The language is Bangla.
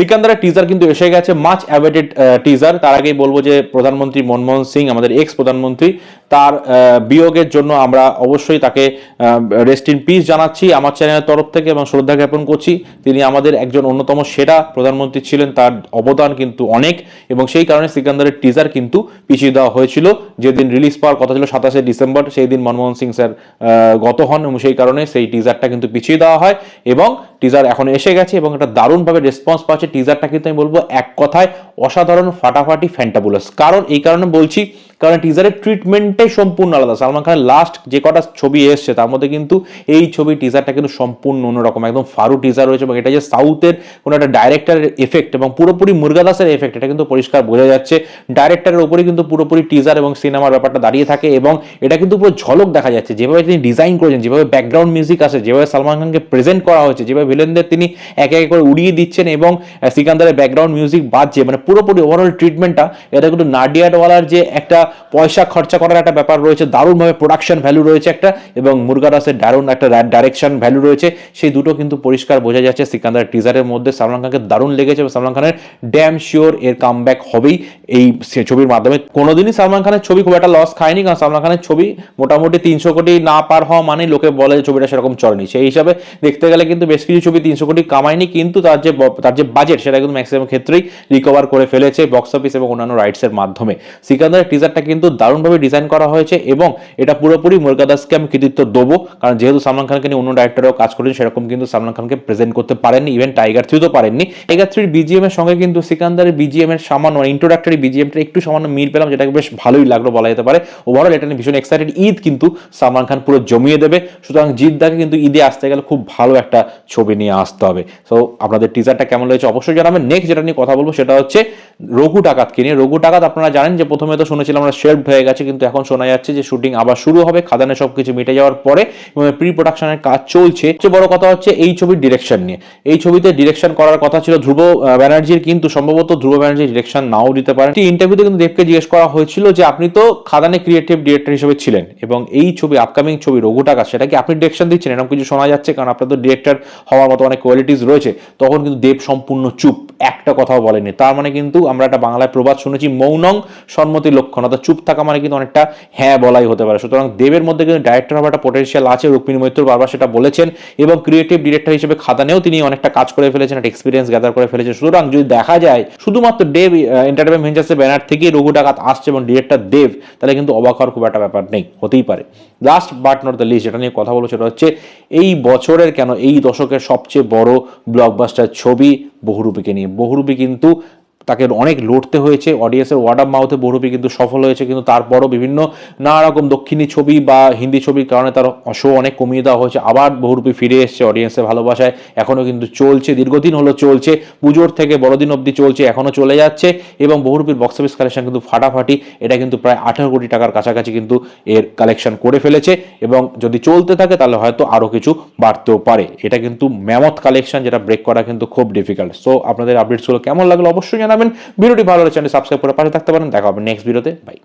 সিকান্দারের টিজার কিন্তু এসে গেছে মাচ অ্যাওয়েটেড টিজার তার আগেই বলব যে প্রধানমন্ত্রী মনমোহন সিং, আমাদের এক্স প্রধানমন্ত্রী তার বিয়োগের জন্য আমরা অবশ্যই তাকে রেস্ট ইন পিস জানাচ্ছি। আমার চ্যানেলের তরফ থেকে এবং শ্রদ্ধা জ্ঞাপন করছি, তিনি আমাদের একজন অন্যতম সেরা প্রধানমন্ত্রী ছিলেন, তার অবদান কিন্তু অনেক। এবং সেই কারণে সিকান্দারের টিজার কিন্তু পিছিয়ে দেওয়া হয়েছিল। যেদিন রিলিজ পাওয়ার কথা ছিল সাতাশে ডিসেম্বর, সেই দিন মনমোহন সিং স্যার গত হন এবং সেই কারণে সেই টিজারটা কিন্তু পিছিয়ে দেওয়া হয়। এবং টিজার এখন এসে গেছে এবং এটা দারুণভাবে রেসপন্স পাচ্ছে টিজারটা কিন্তু আমি বলব এক কথায় অসাধারণ ফাটাফাটি ফ্যান্টাবুলাস। কারণ এই কারণে বলছি, কারণ টিজারের ট্রিটমেন্টটাই সম্পূর্ণ আলাদা। সালমান খানের লাস্ট যে কটা ছবি এসছে, তার মধ্যে কিন্তু এই ছবি টিজারটা কিন্তু সম্পূর্ণ অন্যরকম। একদম ফারু টিজার রয়েছে এবং এটা যে সাউথের কোনো একটা ডাইরেক্টরের এফেক্ট এবং পুরোপুরি মুরগাদাসের এফেক্ট এটা কিন্তু পরিষ্কার বোঝা যাচ্ছে। ডাইরেক্টরের উপরে কিন্তু পুরোপুরি টিজার এবং সিনেমার ব্যাপারটা দাঁড়িয়ে থাকে এবং এটা কিন্তু পুরো ঝলক দেখা যাচ্ছে। যেভাবে তিনি ডিজাইন করেছেন, যেভাবে ব্যাকগ্রাউন্ড মিউজিক আছে যেভাবে সালমান খানকে প্রেজেন্ট করা হয়েছে, যেভাবে ভিলেনদের তিনি একে একে করে উড়িয়ে দিচ্ছেন এবং সিকান্দারের ব্যাকগ্রাউন্ড মিউজিক বাজছে। মানে পুরোপুরি ওভারঅল ট্রিটমেন্টটা এটা কিন্তু নাডিয়াডওয়ালার যে একটা পয়সা খরচা করার একটা ব্যাপার রয়েছে, দারুণভাবে প্রোডাকশন ভ্যালু রয়েছে একটা, এবং মুরগাদাসের দারুণ একটা ডাইরেকশন ভ্যালু রয়েছে, সেই দুটো কিন্তু পরিষ্কার বোঝা যাচ্ছে সিকান্দার টিজারের মধ্যে। সালমান খানকে দারুণ লেগেছে, এবং সালমান খানের ড্যাম শিওর এর কামব্যাক হবেই এই ছবির মাধ্যমে। কোনোদিনই সালমান খানের ছবি খুব একটা লস খায়নি, কারণ সালমান খানের ছবি মোটামুটি তিনশো কোটি না পার হওয়া মানে লোকে বলে যে ছবিটা সেরকম চলেনি। সেই হিসাবে দেখতে গেলে কিন্তু বেশ কিছু ছবি তিনশো কোটি কামায়নি, কিন্তু তার যে তার যে বাজেট সেটা কিন্তু ম্যাক্সিমাম ক্ষেত্রেই রিকভার করে ফেলেছে বক্স অফিস এবং অন্যান্য রাইটসের মাধ্যমে। সিকান্দারের টিজারটা কিন্তু দারুণভাবে ডিজাইন করা হয়েছে এবং এটা পুরোপুরি মুরগাদাসকে আমি কৃতিত্ব দেবো, কারণ যেহেতু সালমান খানকে নিয়ে অন্য ডাইরেক্টরও কাজ করেছেন, সেরকম কিন্তু সালমান খানকে প্রেজেন্ট করতে পারেননি ইভেন টাইগার থ্রিতেও পারেননি। টাইগার থ্রির বিজিএম এর সঙ্গে কিন্তু সিকান্দারের বিজিএম এর সামান্য ইন্ট্রোডাক্টরি বিজিএমটা একটু সামান্য মিল পেলাম যেটাকে বেশ ভালোই লাগল বলা যেতে পারে। ওভারঅল এটা নিয়ে ভীষণ এক্সাইটেড ঈদ কিন্তু সালমান খান পুরো জমিয়ে দেবে। সুতরাং জিদ্দাকে কিন্তু ঈদে আসতে গেলে খুব ভালো একটা ছবি নিয়ে আসতে হবে। সো আপনাদের টিজারটা কেমন লেগেছে অবশ্যই জানাবেন। নেক্সট যেটা নিয়ে কথা বলব সেটা হচ্ছে রঘু ডাকাতকে নিয়ে। রঘু ডাকাত আপনারা জানেন যে প্রথমে তো শুনেছিলাম আমরা শেল্ড হয়ে গেছে, কিন্তু এখন শোনা যাচ্ছে যে শুটিং আবার শুরু হবে, খাদানে সবকিছু মিটে যাওয়ার পরে এবং প্রি প্রোডাকশনের কাজ চলছে। সবচেয়ে বড় কথা হচ্ছে এই ছবির ডিরেকশন নিয়ে। এই ছবিতে ডিরেকশন করার কথা ছিল ধ্রুব ব্যানার্জির, কিন্তু সম্ভবত ধ্রুব ব্যানার্জি ডিরেকশন নাও দিতে পারেন। একটি ইন্টারভিউতে কিন্তু দেবকে জিজ্ঞেস করা হয়েছিল যে আপনি তো খাদানে ক্রিয়েটিভ ডিরেক্টর হিসেবে ছিলেন এবং এই ছবি আপকামিং ছবি রঘু টাকা সেটা কি আপনি ডিরেকশন দিচ্ছেন? এরকম কিছু শোনা যাচ্ছে, কারণ আপনার তো ডিরেক্টর হওয়ার মতো অনেক কোয়ালিটিস রয়েছে। তখন কিন্তু দেব সম্পূর্ণ চুপ, একটা কথাও বলেনি তার মানে কিন্তু আমরা একটা বাংলায় প্রবাদ শুনেছি, মৌনং সম্মতি লক্ষণ। অর্থাৎ চুপ থাকা মানে কিন্তু অনেকটা হ্যাঁ বলাই হতে পারে। সুতরাং দেবের মধ্যে কিন্তু ডাইরেক্টর হওয়ার একটা পোটেনশিয়াল আছে, রুক্মিণী মৈত্র বারবার সেটা বলেছেন এবং ক্রিয়েটিভ ডিরেক্টর হিসেবে খাদানেও তিনি অনেকটা কাজ করে ফেলেছেন, একটা এক্সপিরিয়েন্স গ্যাদার করে ফেলেছেন। সুতরাং যদি দেখা যায়, শুধুমাত্র দেব এন্টারটেনমেন্ট ভেঞ্চার্সের ব্যানার থেকে রঘু ডাকাত আসছে এবং ডিরেক্টর দেব, তাহলে কিন্তু অবাক হওয়ার খুব একটা ব্যাপার নেই, হতেই পারে। Last but not the least যেটা নিয়ে কথা বলব সেটা হচ্ছে, এই বছরের কেন এই দশকের সবচেয়ে বড় ব্লকবাস্টার ছবি বহুরূপীকে নিয়ে। বহুরূপী কিন্তু তাকে অনেক লড়তে হয়েছে অডিয়েন্সের ওয়ার্ড অফ মাউথে বহুরূপী কিন্তু সফল হয়েছে, কিন্তু তারপরও বিভিন্ন নানা রকম দক্ষিণী ছবি বা হিন্দি ছবির কারণে তার শো অনেক কমিয়ে দেওয়া হয়েছে, আবার বহুরূপী ফিরে এসছে অডিয়েন্সের ভালোবাসায় এখনও কিন্তু চলছে, দীর্ঘদিন হলো চলছে, পুজোর থেকে বড়দিন অবধি চলছে এখনও চলে যাচ্ছে, এবং বহুরূপীর বক্স অফিস কালেকশন কিন্তু ফাটাফাটি, এটা কিন্তু প্রায় আঠারো কোটি টাকার কাছাকাছি কিন্তু এর কালেকশন করে ফেলেছে, এবং যদি চলতে থাকে তাহলে হয়তো আরও কিছু বাড়তেও পারে, এটা কিন্তু ম্যামথ কালেকশন যেটা ব্রেক করা কিন্তু খুব ডিফিকাল্ট সো আপনাদের আপডেটসগুলো কেমন লাগল অবশ্যই জানাবেন। ভিডিওটি ভালো হলে চ্যানেল সাবস্ক্রাইব করে পাশে থাকতে পারেন। দেখা হবে নেক্সট ভিডিওতে বাই